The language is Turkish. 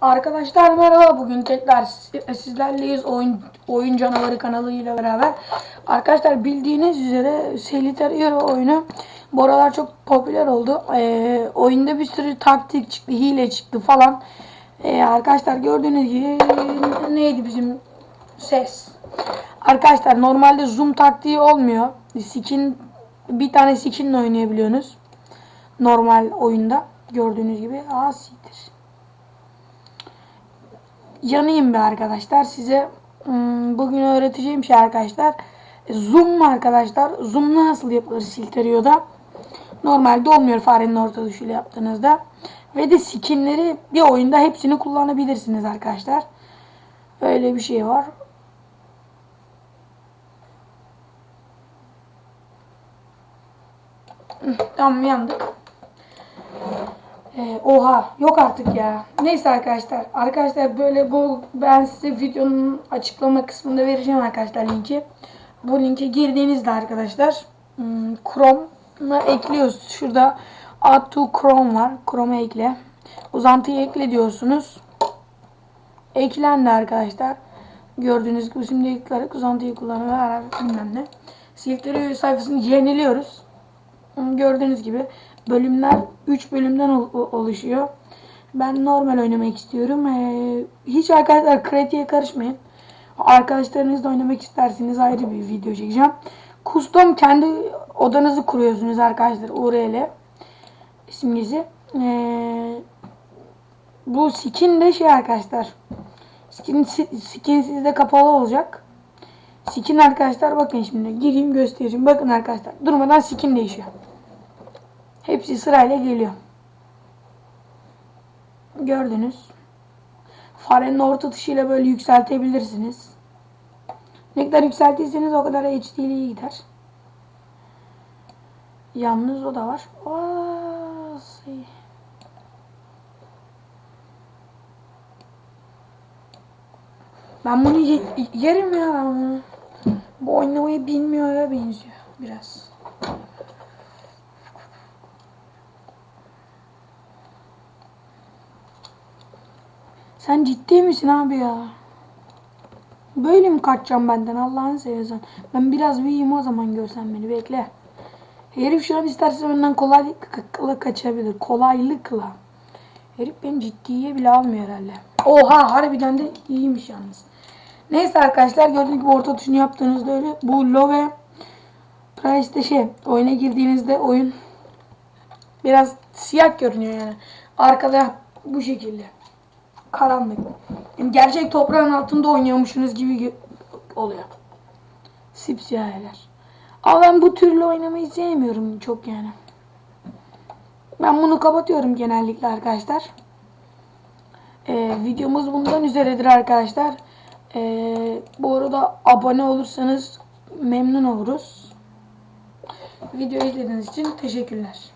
Arkadaşlar merhaba. Bugün tekrar si- sizlerleyiz oyun oyun canavarı kanalıyla beraber. Arkadaşlar bildiğiniz üzere Solitaire oyunu bu aralar çok popüler oldu. Ee, oyunda bir sürü taktik çıktı, hile çıktı falan. Ee, arkadaşlar gördüğünüz gibi neydi bizim ses. Arkadaşlar normalde zoom taktiği olmuyor. Skin bir tane skinle oynayabiliyorsunuz. Normal oyunda gördüğünüz gibi. Aa siktir yanayım be arkadaşlar. Size hmm, bugün öğreteceğim şey arkadaşlar. Zoom arkadaşlar. Zoom nasıl yapılır Silterio'da? Normalde olmuyor farenin orta tuşuyla yaptığınızda. Ve de skinleri bir oyunda hepsini kullanabilirsiniz arkadaşlar. Öyle bir şey var. Hı, Tamam yandık. Ee, oha yok artık ya. Neyse arkadaşlar. Arkadaşlar böyle bu ben size videonun açıklama kısmında vereceğim arkadaşlar linki. Bu linke girdiğinizde arkadaşlar hmm, Chrome'a ekliyoruz. Şurada Add to Chrome var. Chrome'a ekle. Uzantıyı ekle diyorsunuz. Eklendi arkadaşlar. Gördüğünüz gibi şimdi tıklayarak uzantıyı kullanarak bilmem ne. Silteri sayfasını yeniliyoruz. Gördüğünüz gibi bölümler 3 bölümden ol- oluşuyor. Ben normal oynamak istiyorum. Ee, hiç arkadaşlar kritiğe karışmayın. Arkadaşlarınızla oynamak isterseniz ayrı bir video çekeceğim. Custom kendi odanızı kuruyorsunuz arkadaşlar URL simgesi. Ee, bu skin de şey arkadaşlar. Skin, skin sizde kapalı olacak. Skin arkadaşlar bakın şimdi gireyim göstereyim. Bakın arkadaşlar durmadan skin değişiyor. Hepsi sırayla geliyor. Gördünüz. Farenin orta tuşuyla böyle yükseltebilirsiniz. Ne kadar yükseltirseniz o kadar HD'liği gider. Yalnız o da var. Şey. Ben bunu ye- yerim ya ben bunu. Bu oynamayı bilmiyor ya benziyor biraz. Sen ciddi misin abi ya? Böyle mi kaçacağım benden Allah'ını seversen? Ben biraz büyüyeyim o zaman görsen beni bekle. Herif şu an isterse benden kolaylıkla kaçabilir. Kolaylıkla. Herif beni ciddiye bile almıyor herhalde. Oha harbiden de iyiymiş yalnız. Neyse arkadaşlar gördüğünüz gibi orta tuşunu yaptığınızda öyle. Bu low ve price'de şey oyuna girdiğinizde oyun biraz siyah görünüyor yani. Arkada bu şekilde karanlık. Yani gerçek toprağın altında oynuyormuşsunuz gibi oluyor. Sipsiyah yerler. Ama ben bu türlü oynamayı sevmiyorum çok yani. Ben bunu kapatıyorum genellikle arkadaşlar. Ee, videomuz bundan üzeredir arkadaşlar. Ee, bu arada abone olursanız memnun oluruz. Video izlediğiniz için teşekkürler.